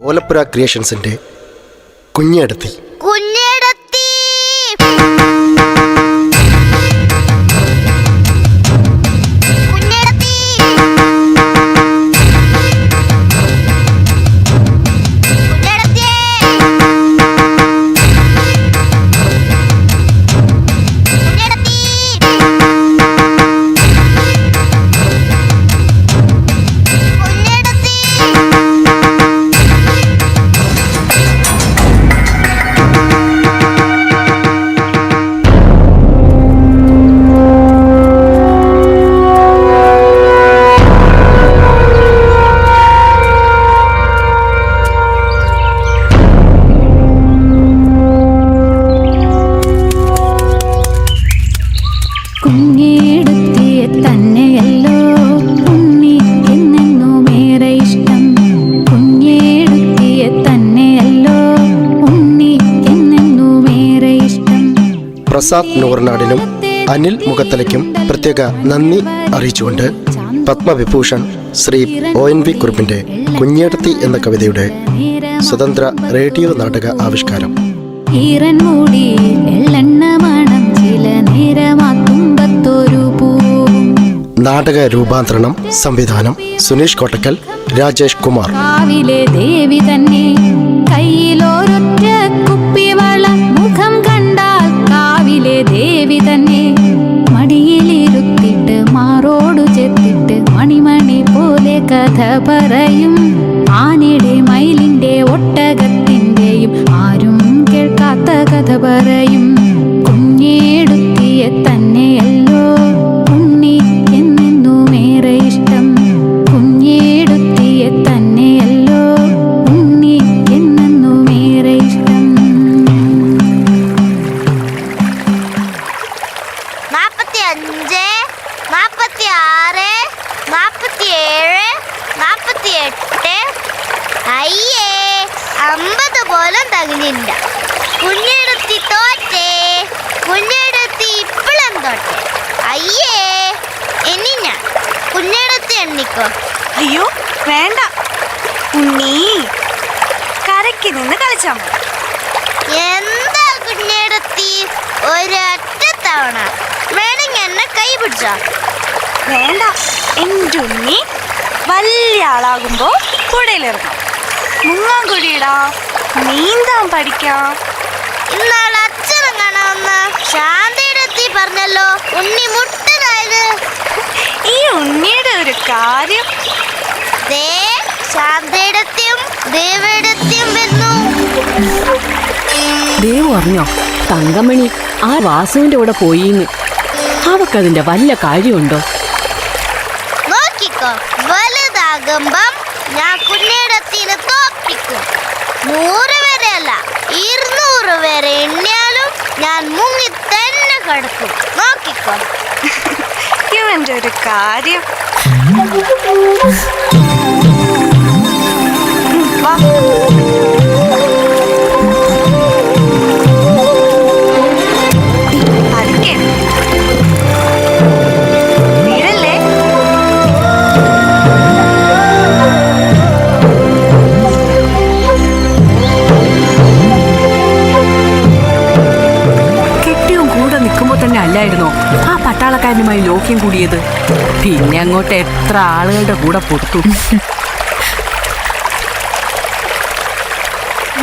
ഓലപ്പുര ക്രിയേഷൻസിന്റെ കുഞ്ഞെടുത്തി. കുഞ്ഞിടത്തി തന്നെയല്ലോ ഉണ്ണി എന്നെന്നുമേറെ ഇഷ്ടം. കുഞ്ഞിടുത്തിയെ തന്നെയല്ലോ ഉണ്ണി എന്നെന്നുമേറെ ഇഷ്ടം. പ്രസാദ് നൂറിനാടിനും അനിൽ മുഖത്തലയ്ക്കും പ്രത്യേക നന്ദി അറിയിച്ചുകൊണ്ട് Padma Vibhushan Shri O N V കുറുപ്പിന്റെ കുഞ്ഞേടത്തി എന്ന കവിതയുടെ സ്വതന്ത്ര റേഡിയോ നാടക ആവിഷ്കാരം. ഈറൻ മൂടി നാടക രൂപാന്തരണം സംവിധാനം സുനീഷ് കോട്ടക്കൽ രാജേഷ് കുമാർ. കാവിലെ ദേവി തന്നെ കയ്യിലൊരൊറ്റ കുപ്പിവള മുഖം കണ്ടാൽ കാവിലെ ദേവി തന്നെ മടിയിലിരുത്തിട്ട് മാറോടു ചെത്തിട്ട് മണിമണി പോലെ കഥ പറയും. ആനയുടെ മയിലിന്റെ ഒട്ടകത്തിന്റെയും വലിയ ആളാകുമ്പോ പുഴയിലിറങ്ങാം. മുങ്ങാൻ കുഴിയിടാം നീന്താൻ പഠിക്കാം. ഇന്നാൾ അച്ഛനും കാണാമെന്ന് ശാന്തയിടെത്തി പറഞ്ഞല്ലോ ഉണ്ണി മുട്ടതായത് ഈ ഉണ്ണിയുടെ ഒരു കാര്യം. ദേ ശാന്തയിടത്തെയും ദേവയിടത്തെയും വന്നു. ദേവു അറിഞ്ഞോ? തങ്കമണി ആ വാസുവിന്റെ കൂടെ പോയിന്ന്. അവക്കതിന്റെ വല്ല കാര്യമുണ്ടോ? നോക്കിക്കോ വലുതാകുമ്പം ഞാൻ കുഞ്ഞിടത്തിന് തോപ്പിക്കും. നൂറ് വരെ അല്ല ഇരുന്നൂറ് വരെ എണ്ണിയാലും ഞാൻ മുങ്ങി തന്നെ കിടക്കും. നോക്കിക്കോ. ഇവന്റെ ഒരു കാര്യം. വാ. കൂടിയത് പിന്നെ അങ്ങോട്ട് എത്ര ആളുകളുടെ കൂടെ പൊട്ടു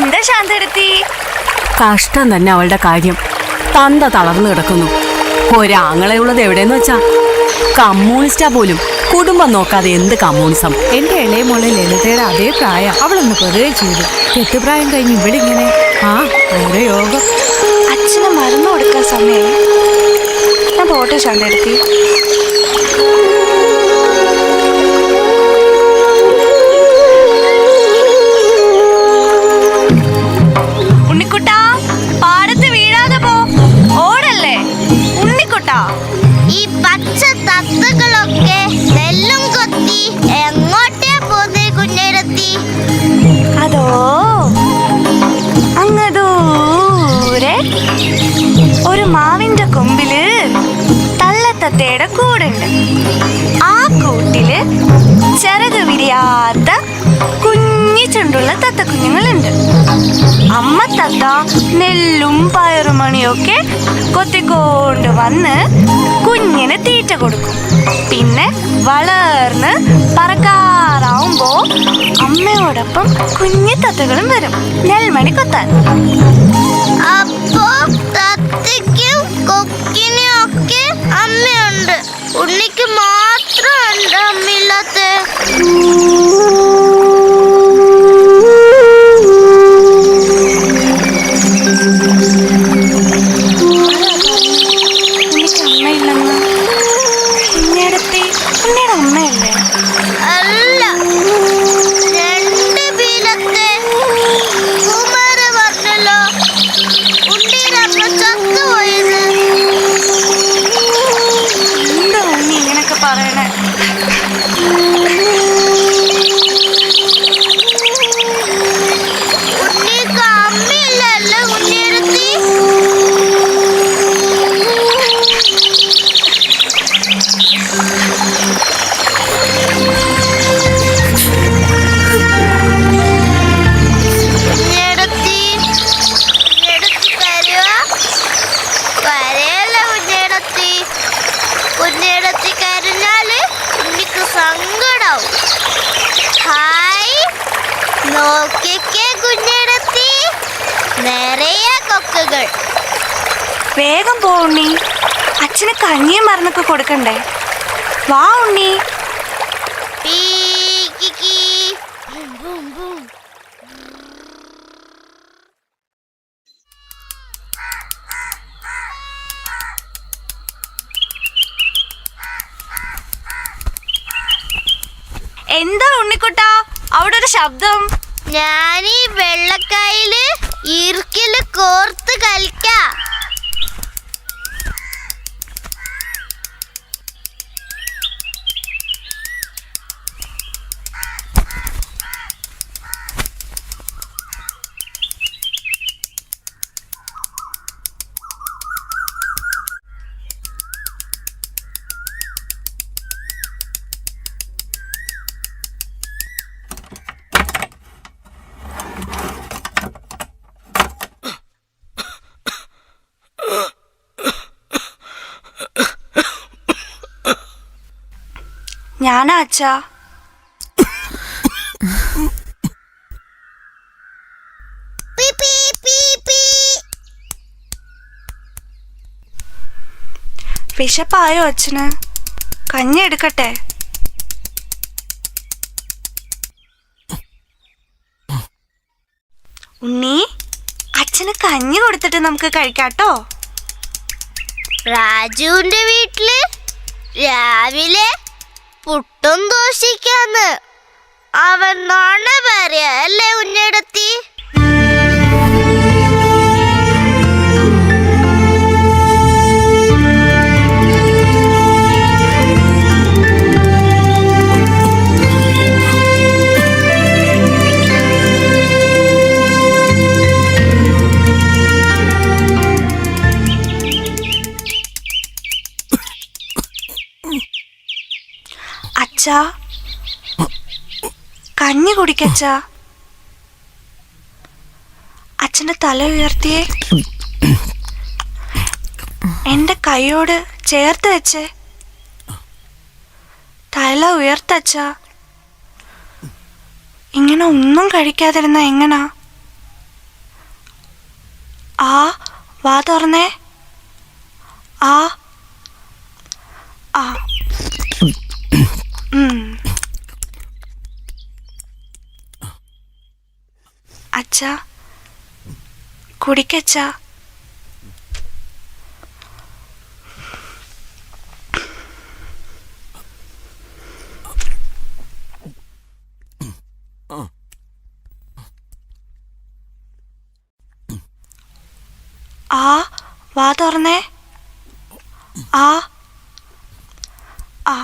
എന്താ ശാന്തെടുത്തി കഷ്ടം തന്നെ അവളുടെ കാര്യം. തന്ത തളർന്നു കിടക്കുന്നു. ഒരാങ്ങളെ ഉള്ളത് എവിടെയെന്ന് വെച്ചാ? കമ്മ്യൂണിസ്റ്റാ പോലും. കുടുംബം നോക്കാതെ എന്ത് കമ്മ്യൂണിസം? എന്റെ ഇളയ മോളെ ലളിതയുടെ അതേ പ്രായം അവളൊന്ന് പെറുകെ ചെയ്തു. കെട്ടുപ്രായം കഴിഞ്ഞ് ഇവിടെ ഇങ്ങനെ ആ ഓരോ യോഗം. അച്ഛനെ മരുന്ന് കൊടുക്കാൻ സമയം ഞാൻ പോട്ടെ ശാന്തെടുത്തി തത്ത കുഞ്ഞുങ്ങളുണ്ട്. അമ്മ തത്ത നെല്ലും പയറുമണിയൊക്കെ കൊത്തിക്കൊണ്ട് വന്ന് കുഞ്ഞിന് തീറ്റ കൊടുക്കും. പിന്നെ വളർന്ന് പറക്കാറാവുമ്പോ അമ്മയോടൊപ്പം കുഞ്ഞു തത്തകളും വരും. നെൽമണി കൊത്താൻ. അപ്പോ തത്തയ്ക്കും കൊക്കിനും ഒക്കെ അമ്മയുണ്ട്. ഉണ്ണിക്ക് മാത്രമുണ്ട് അമ്മയില്ലാത്ത. കൊക്കുകൾ വേഗം പോ ഉണ്ണി. അച്ഛന് കഞ്ഞിയും മരുന്നൊക്കെ കൊടുക്കണ്ടേ? വാ ഉണ്ണി. എന്താ ഉണ്ണിക്കുട്ടാ? അവിടെ ഒരു ശബ്ദം. ഞാനീ വെള്ളക്കായിൽ ഇറുക്കിൽ കോർത്ത് കളിക്ക. ഞാനാ അച്ഛാ. വിശപ്പായോ അച്ഛന്? കഞ്ഞി എടുക്കട്ടെ? ഉണ്ണി അച്ഛന് കഞ്ഞി കൊടുത്തിട്ട് നമുക്ക് കഴിക്കാട്ടോ രാജുവിന്റെ വീട്ടിൽ രാവിലെ പുട്ടും ദോഷിക്കാന്ന് അവൻ നോണ പറയാ അല്ലേ ഉണ്ണിടത്തി അച്ഛാ കഞ്ഞി കുടിക്കച്ചാ? അച്ഛന്റെ തല ഉയർത്തിയേ. എന്റെ കൈയോട് ചേർത്ത് വെച്ചേ. തല ഉയർത്തച്ച. ഇങ്ങനെ ഒന്നും കഴിക്കാതിരുന്ന എങ്ങനാ? ആ വാ തുറന്നേ. ആ ആ. അച്ഛാ കുടിക്കച്ചാ. ആ വാ തുറന്നേ. ആ ആ.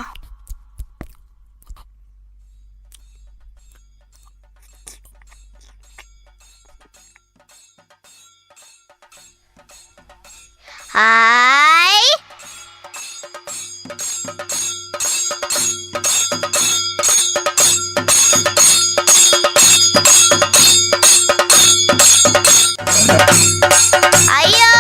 ഹായ് അയ്യോ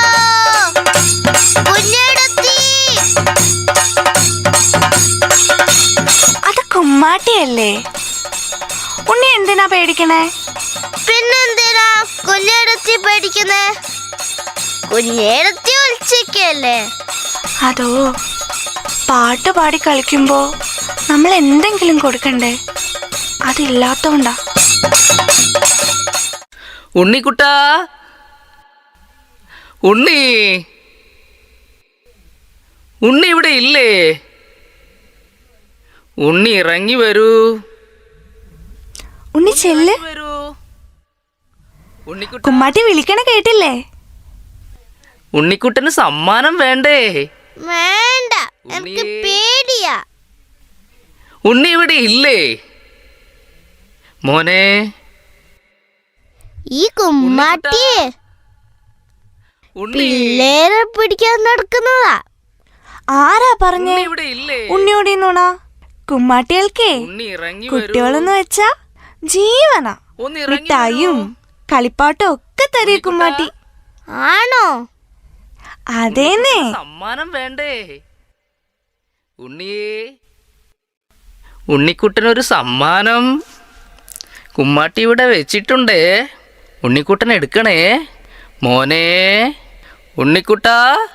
എന്തിനാ പേടിക്കണേ? പിന്നെന്തിനാ കുഞ്ഞെടുത്തി പേടിക്കുന്നേ? കുഞ്ഞെടുത്തി ഉച്ചയ്ക്കല്ലേ അതോ പാട്ട് പാടി കളിക്കുമ്പോ നമ്മൾ എന്തെങ്കിലും കൊടുക്കണ്ടേ? അതില്ലാത്തോണ്ടാ. ഉണ്ണിക്കുട്ടാ. ഉണ്ണി. ഉണ്ണി ഇവിടെ ഇല്ലേ? ഉണ്ണി ഇറങ്ങി വരൂ. ഉണ്ണി ചെല്ല്. കുമ്മാട്ടി വിളിക്കണ കേട്ടില്ലേ? ഉണ്ണിക്കുട്ടന് സമ്മാനം വേണ്ടേ? വേണ്ട. എനിക്ക് പേടിയാ. ഉണ്ണി ഇവിടെ ഇല്ലേ? മോനെ. ഈ കുമ്മാട്ടിയെ ഉണ്ണി. പിള്ളേരെ പിടിക്കാൻ നടക്കുന്നതാ. ആരാ പറഞ്ഞേ? ഉണ്ണിയോടെ നുണ കുമ്മാട്ടികൾക്കേ. കുട്ടികളെന്ന് വെച്ചാ ജീവനാ. മിഠായും കളിപ്പാട്ടും ഒക്കെ തരീ കുമ്മാട്ടി. ആണോ? അതേന്നേ. സമ്മാനം വേണ്ടേ? ഉണ്ണിയേ. ഉണ്ണിക്കുട്ടനൊരു സമ്മാനം. കുമ്മാട്ടി ഇവിടെ വെച്ചിട്ടുണ്ടേ. ഉണ്ണിക്കുട്ടൻ എടുക്കണേ. മോനെ ഉണ്ണിക്കുട്ടാ.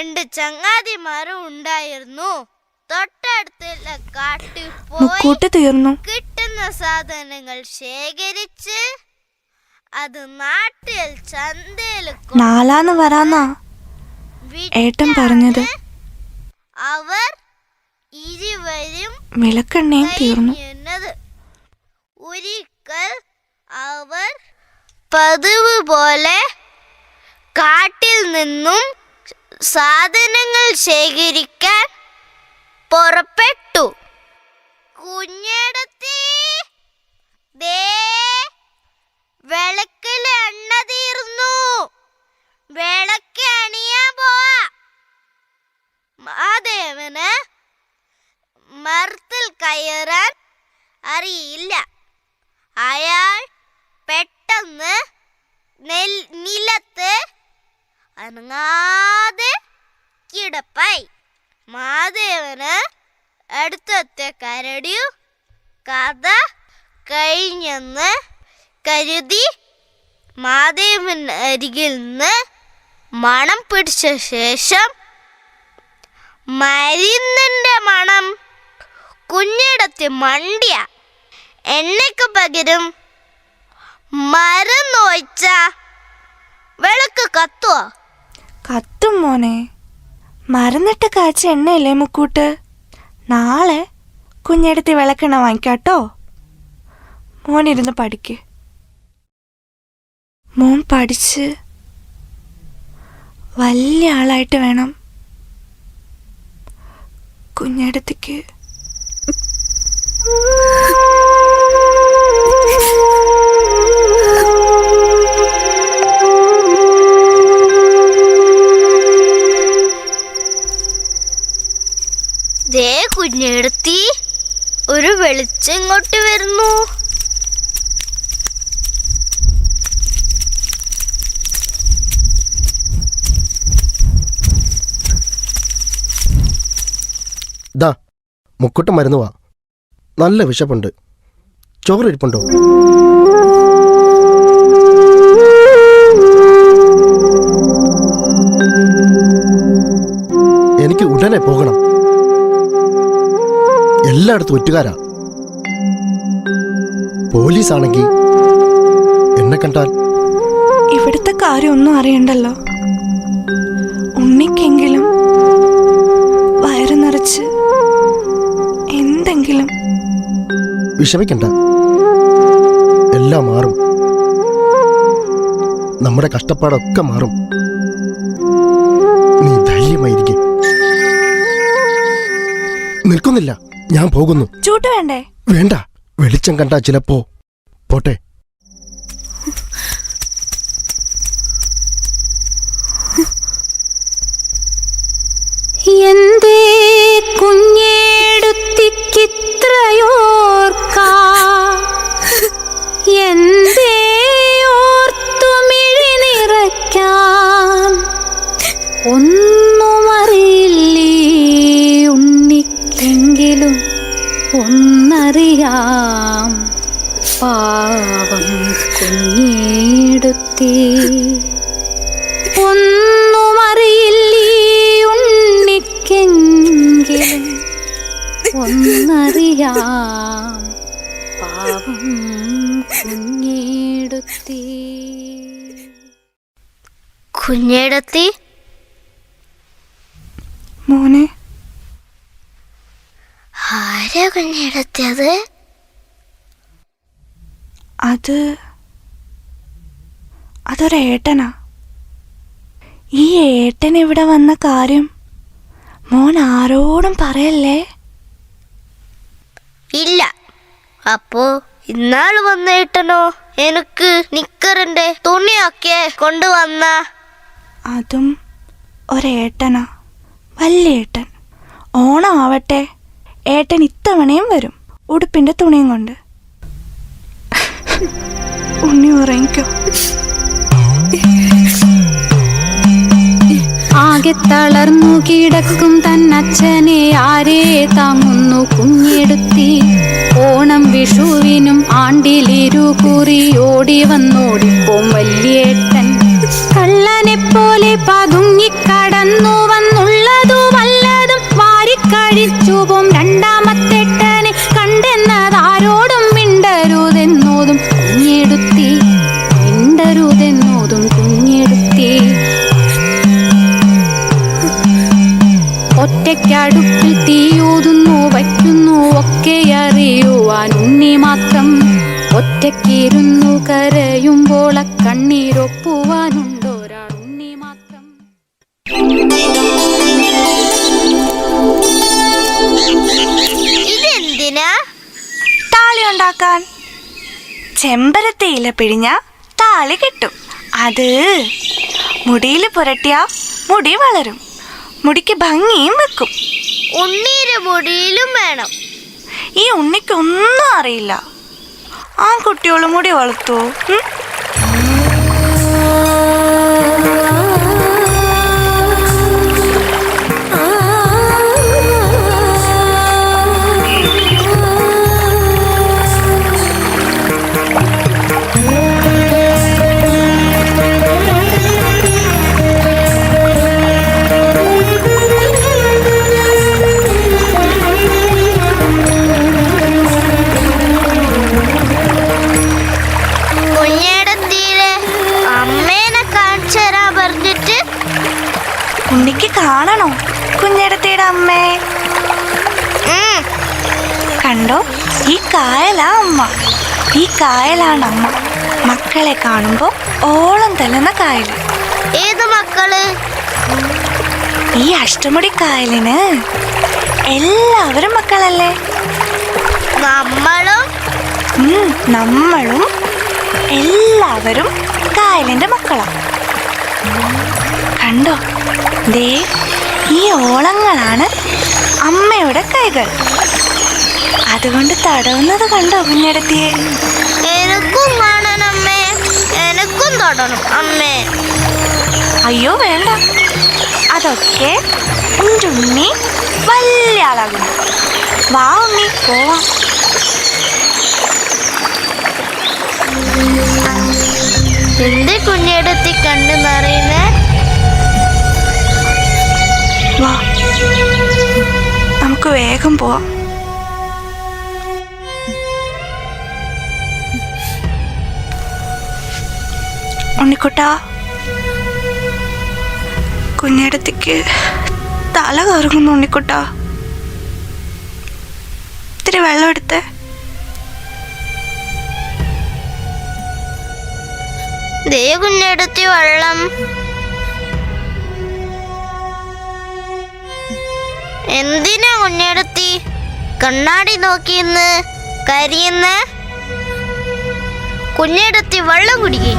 രണ്ട് ചങ്ങാതിമാരും ഉണ്ടായിരുന്നു. തൊട്ടടുത്തുള്ള കാട്ടിൽ പോയി മുക്കൂട്ട് തീർന്നു. കിട്ടുന്ന സാധനങ്ങൾ ശേഖരിച്ച് അത് നാട്ടിൽ ചന്തയിൽ നാലാന്ന് വരാന്നാ ഏട്ടൻ പറഞ്ഞത്. അവർ ഇരുവരും വിളക്കെണ്ണയും തീർന്നു. കഴിഞ്ഞത് ഒരിക്കൽ അവർ പതിവ് പോലെ കാട്ടിൽ നിന്നും സാധനങ്ങൾ ശേഖരിക്കാൻ പുറപ്പെട്ടു. കുഞ്ഞടത്തി ദേ വിളക്കിൽ എണ്ണ തീർന്നു. വിളക്ക് അണിയാൻ പോവാ. മഹാദേവന് മരത്തിൽ കയറാൻ അറിയില്ല. അയാൾ പെട്ടെന്ന് നെൽ നിലത്ത് അനങ്ങാതെ കിടപ്പായി. മാധവന് അടുത്തത്തെ കരടിയു കഥ കഴിഞ്ഞെന്ന് കരുതി മാധവൻ അരികിൽ നിന്ന് മണം പിടിച്ച ശേഷം മരുന്നിന്റെ മണം കുഞ്ഞിടത്ത് മണ്ടിയ. എണ്ണയ്ക്ക് പകരം മരുന്ന് ഒഴിച്ച വിളക്ക് കത്തുവോ? കത്തും മോനെ. മറന്നിട്ട് കാച്ച എണ്ണയല്ലേ മുക്കൂട്ട്? നാളെ കുഞ്ഞെടുത്ത് വിളക്കെണ്ണ വാങ്ങിക്കാട്ടോ. മോനിരുന്ന് പഠിക്ക്. മോൻ പഠിച്ച് വലിയ ആളായിട്ട് വേണം കുഞ്ഞെടുത്തേക്ക്. കുഞ്ഞെടുത്തി ഒരു വെളിച്ചം ഇങ്ങോട്ട് വരുന്നു. മുക്കുട്ടം മരുന്ന് വാ. നല്ല വിശപ്പുണ്ട്. ചോറ് ഇരിപ്പുണ്ടോ എനിക്ക് ഉടനെ പോകണം. എല്ലായിടത്തും ഒറ്റുകാരാ പോലീസാണെങ്കിൽ എന്നെ കണ്ടാൽ. ഇവിടുത്തെ കാര്യമൊന്നും അറിയണ്ടല്ലോ. ഉണ്ണിക്കെങ്കിലും വയറ് നിറച്ച് എന്തെങ്കിലും. വിഷമിക്കണ്ട. എല്ലാം മാറും. നമ്മുടെ കഷ്ടപ്പാടൊക്കെ മാറും. നീ ധൈര്യമായിരിക്കും. നിൽക്കുന്നില്ല. ഞാൻ പോകുന്നു. ചൂട്ട് വേണ്ടേ? വേണ്ട. വെളിച്ചം കണ്ടാ ചിലപ്പോ പോട്ടെ. എന്തേ കുഞ്ഞേടുത്തിക്കിത്രയോർക്കാ? എന്തേ ഓർത്തുമിഴി നിറയ്ക്കാൻ ഒന്നും ഒന്നറിയാം പാവം കുഞ്ഞിടുത്തി. ഒന്നും അറിയില്ലേ ഉണ്ണിക്കെങ്കിലും. ഒന്നറിയാം. പാവം കുഞ്ഞേടുത്തേ. കുഞ്ഞേടത്തി മോനെ ആരാ കുഞ്ഞേടത്തിയത് അത് അതൊരേട്ടനാ ഈ ഏട്ടൻ ഇവിടെ വന്ന കാര്യം മോൻ ആരോടും പറയല്ലേ? ഇല്ല. അപ്പോ ഇന്നാൾ വന്ന ഏട്ടനോ? എനിക്ക് നിക്കറിന്റെ തുണിയൊക്കെ കൊണ്ടുവന്ന. അതും ഒരേട്ടനാ. വല്യേട്ടൻ ഓണം ആവട്ടെ. ഏട്ടൻ ഇത്തവണയും വരും. ഉടുപ്പിന്റെ തുണിയും കൊണ്ട്. ഉണ്ണി ഉറങ്ങിക്കോ. ആകെ തളർന്നു കിടക്കും തന്നച്ഛനെ ആരേ താങ്ങുന്നു കുഞ്ഞെടുത്തി. ഓണം വിഷുവിനും ആണ്ടിലിരു കുറി ഓടി വന്നോടിപ്പോം വല്യേട്ടൻ കള്ളനെ പോലെ പതുങ്ങിക്കടന്നു വന്നുള്ളതു വല്ലതും വാരിക്കഴിച്ചു പോം. രണ്ടാമത്തെട്ടനെ ഒറ്റയ്ക്കടുപ്പിൽ തീയൂതുന്നു വയ്ക്കുന്നു ഒക്കെ അറിയുവാൻ ഉണ്ണി മാത്രം. ഒറ്റക്കിരുന്നു കരയുമ്പോൾ കണ്ണീരൊപ്പുവാനുണ്ടോ ഒരാൾ ഉണ്ണി മാത്രം. ഇതെന്തിനാ? താളി ഉണ്ടാക്കാൻ. ചെമ്പരത്തിയില പിഴിഞ്ഞ താളി കിട്ടും. അത് മുടിയിൽ പുരട്ടിയ മുടി വളരും. മുടിക്ക് ഭംഗിയും വെക്കും. ഉണ്ണീര് മുടിയിലും വേണം. ഈ ഉണ്ണിക്കൊന്നും അറിയില്ല. ആ കുട്ടിയോളും മുടി വളർത്തു കാണുമ്പോ ഓളം തല്ലുന്ന കായൽ ഏത് മക്കൾ? ഈ അഷ്ടമുടി കായലിന് എല്ലാവരും മക്കളല്ലേ? നമ്മളും? നമ്മളും എല്ലാവരും കായലിന്റെ മക്കളാ. കണ്ടോ? ദേ ഈ ഓളങ്ങളാണ് അമ്മയുടെ കൈകൾ. അതുകൊണ്ട് തടവുന്നത് കണ്ടോ കുഞ്ഞടത്തിയെ? എനിക്കും എനക്കും തൊടണം അമ്മേ. അയ്യോ വേണ്ട. അതൊക്കെ എന്റെ ഉണ്ണി വലിയ ആളാകുന്നു. വാ ഉണ്ണി പോവാം. എന്ത് കുഞ്ഞേടത്തി കണ്ടു നിറയുന്നേ? വാ. നമുക്ക് വേഗം പോവാം. ഉണ്ണിക്കുട്ട. കുഞ്ഞിടത്തേക്ക് തല കറങ്ങുന്നു ഉണ്ണിക്കുട്ട. ഇത്തിരി വെള്ളം എടുത്തേ. കുഞ്ഞെടുത്തി വെള്ളം. എന്തിനാ കുഞ്ഞെടുത്തി? കണ്ണാടി നോക്കിയെന്ന് കരിയുന്ന? കുഞ്ഞെടുത്തി വെള്ളം കുടിക്കേ.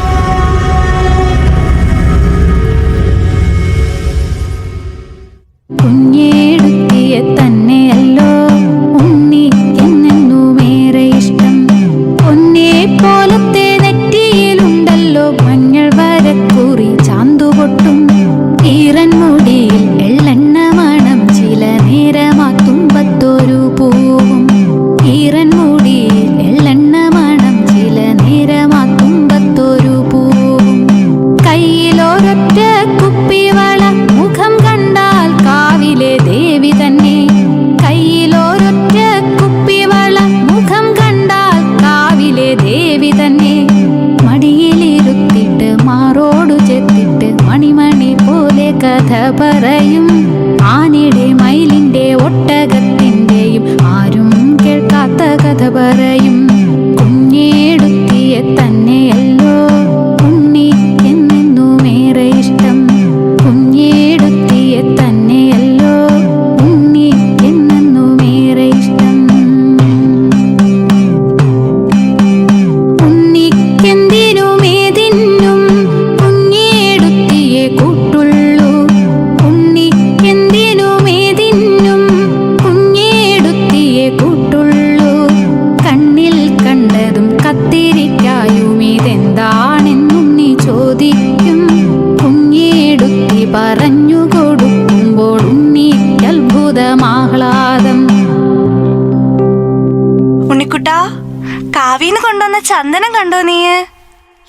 കാവീന്ന് കൊണ്ടുവന്ന ചന്ദനം കണ്ടോ നീ?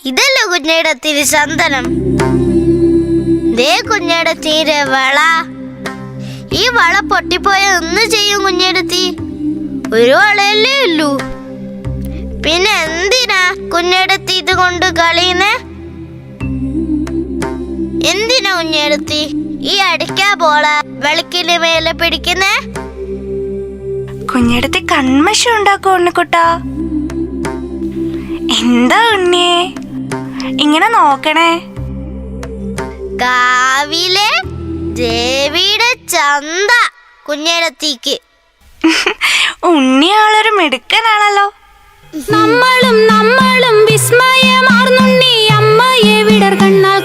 ഇതല്ലോ കുഞ്ഞിടത്തിരി ചന്ദനം? ദേ തീരെ വള. ഈ വള പൊട്ടിപ്പോയ ഒന്ന് ചെയ്യും കുഞ്ഞയുടെ തീ? ഒരു വളയല്ലേ ഉള്ളൂ. പിന്നെ എന്തിനാ കുഞ്ഞിടത്തി ഇത് കൊണ്ട് കളിയുന്നേ? എന്തിനാ കുഞ്ഞയുടെ തീ? ഈ അടിക്കാ പോള വെളുക്കിന് മേലെ പിടിക്കുന്നേ? കുഞ്ഞെടുത്ത് കൺമശം ഉണ്ടാക്കും ഉണ്ണിക്കുട്ട? എന്താ ഉണ്ണിയെ ഇങ്ങനെ നോക്കണേ. കാവിലെ ദേവിയുടെ ചന്ത കുഞ്ഞേടത്തേക്ക് ഉണ്ണിയാളൊരു മിടുക്കനാണല്ലോ. നമ്മളും നമ്മളും വിസ്മയമാർന്നുണ്ണി അമ്മയെ വിടർ കണ്ണാൽ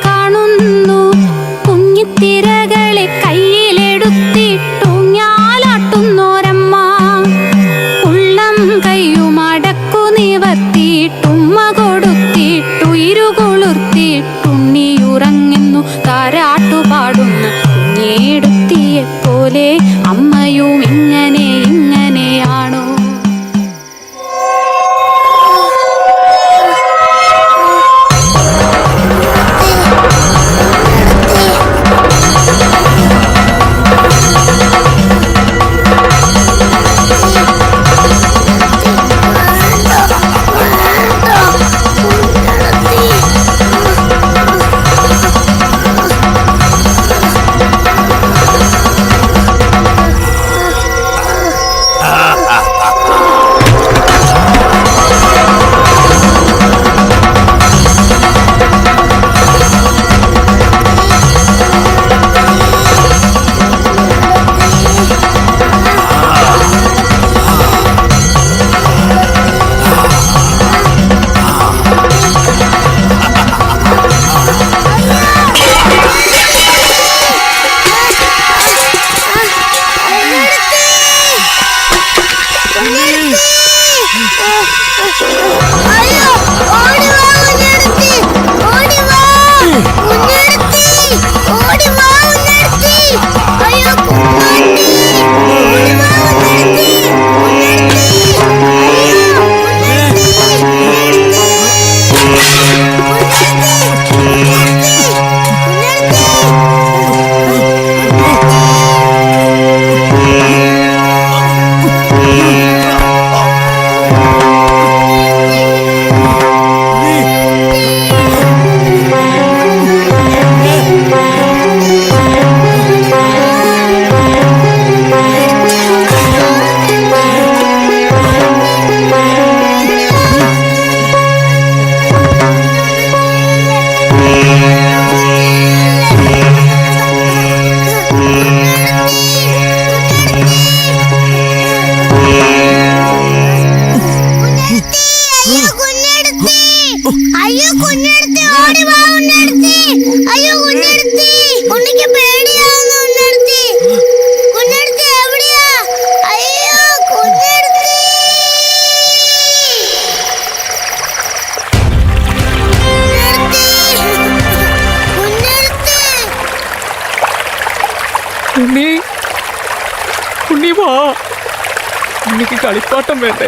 എനിക്ക് കളിപ്പാട്ടം വേണ്ടേ?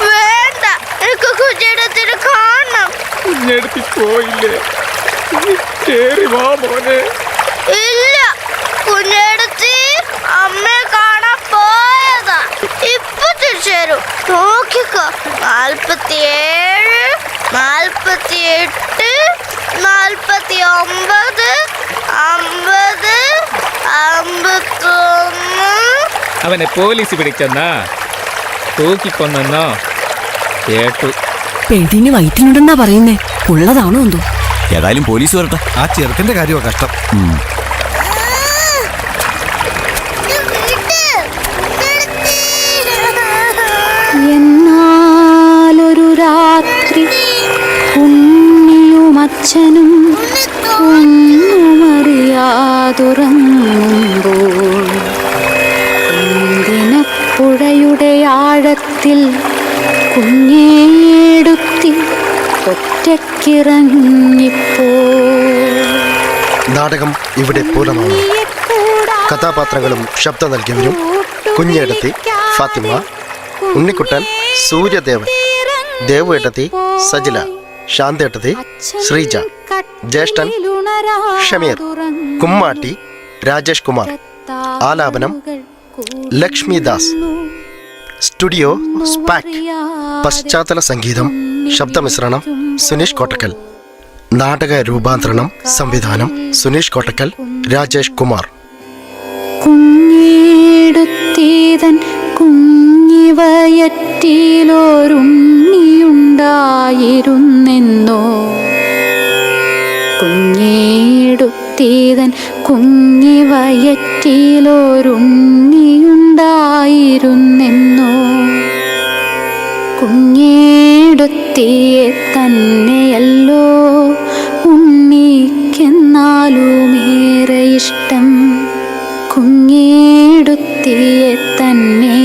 വേണ്ട. എനിക്ക് കുഞ്ഞിടത്തിന് കാണണം. കുഞ്ഞെടുത്തി പോയില്ലേ? നീ കേറി വാ മോനെ. ഇല്ല. കുഞ്ഞെടുത്തി അമ്മയെ കാണാൻ പോയതാ. ഇപ്പൊ തിരിച്ചു വരും. നോക്കിക്കോ. നാൽപ്പത്തിയേഴ് നാൽപ്പത്തിയെട്ട് നാൽപ്പത്തി ഒമ്പത് അമ്പത് അവനെ പോലീസ് പിടിച്ചെന്നാ? തൂക്കിക്കൊന്നെന്നോ? കേട്ടു. പെടിന് വയറ്റിനുണ്ടെന്നാ പറയുന്നേ. ഉള്ളതാണോ എന്തോ? ഏതായാലും പോലീസ് വരട്ടെ. ആ ചെറുക്കന്റെ കാര്യമാണ് കഷ്ടം. നാടകം ഇവിടെ പൂർണമാണ് കഥാപാത്രങ്ങളും ശബ്ദം നൽകിയവരും കുഞ്ഞേടത്തി ഫാത്തിമ ഉണ്ണിക്കുട്ടൻ സൂര്യദേവൻ ദേവേട്ടത്തി സജില ശാന്തേട്ടത്തി ശ്രീജ ജ്യേഷ്ഠൻ ഷമീർ കുമ്മാട്ടി രാജേഷ് കുമാർ ആലാപനം ലക്ഷ്മി ദാസ് സ്റ്റുഡിയോ സ്പാക് പശ്ചാത്തല സംഗീതം ശബ്ദമിശ്രണം സുനീഷ് കോട്ടക്കൽ. നാടക രൂപാന്തരണം സംവിധാനം സുനീഷ് കോട്ടക്കൽ രാജേഷ് കുമാർ. കുഞ്ഞിടുത്തീതൻ കുഞ്ഞിവയറ്റിലോരുണ്ണിയുണ്ടായിരുന്നെന്നോ? കുഞ്ഞിടുത്തീതൻ കുഞ്ഞിവയറ്റിലോരുണ്ണിയുണ്ടായിരുന്നെന്നോ? കുഞ്ഞേടുത്തിയെ തന്നെയല്ലോ. ഉണ്ണിക്കെന്നാലുമേറെ ഇഷ്ടം. കുഞ്ഞേടുത്തിയെ തന്നെയല്ലോ